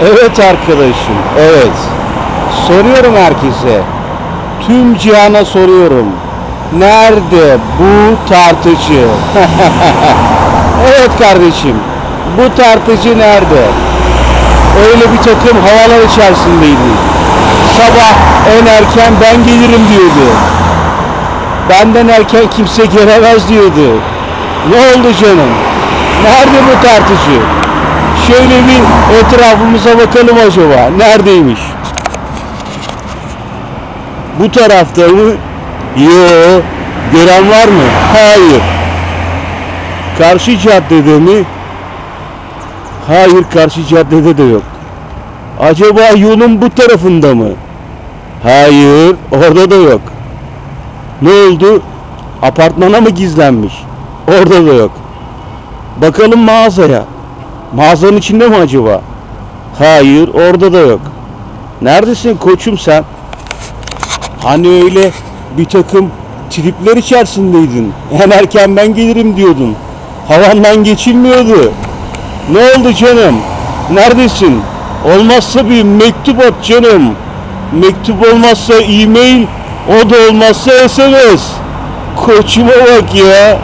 Evet arkadaşım, evet. Soruyorum herkese. Tüm cihana soruyorum. Nerede bu tartıcı? evet kardeşim. Bu tartıcı nerede? Öyle bir takım havalar içerisindeydi. Sabah en erken ben gelirim diyordu. Benden erken kimse gelemez diyordu. Ne oldu canım? Nerede bu tartıcı? Şöyle bir etrafımıza bakalım acaba. Neredeymiş? Bu tarafta mı? Yo. Gören var mı? Hayır. Karşı caddede mi? Hayır karşı caddede de yok. Acaba yolun bu tarafında mı? Hayır orada da yok. Ne oldu? Apartmana mı gizlenmiş? Orada da yok. Bakalım mağazaya. Mağazanın içinde mi acaba? Hayır orada da yok. Neredesin koçum sen? Hani öyle bir takım tripler içerisindeydin. En erken ben gelirim diyordun. Havandan geçilmiyordu. Ne oldu canım? Neredesin? Olmazsa bir mektup at canım. Mektup olmazsa e-mail, o da olmazsa SMS. Koçuma bak ya.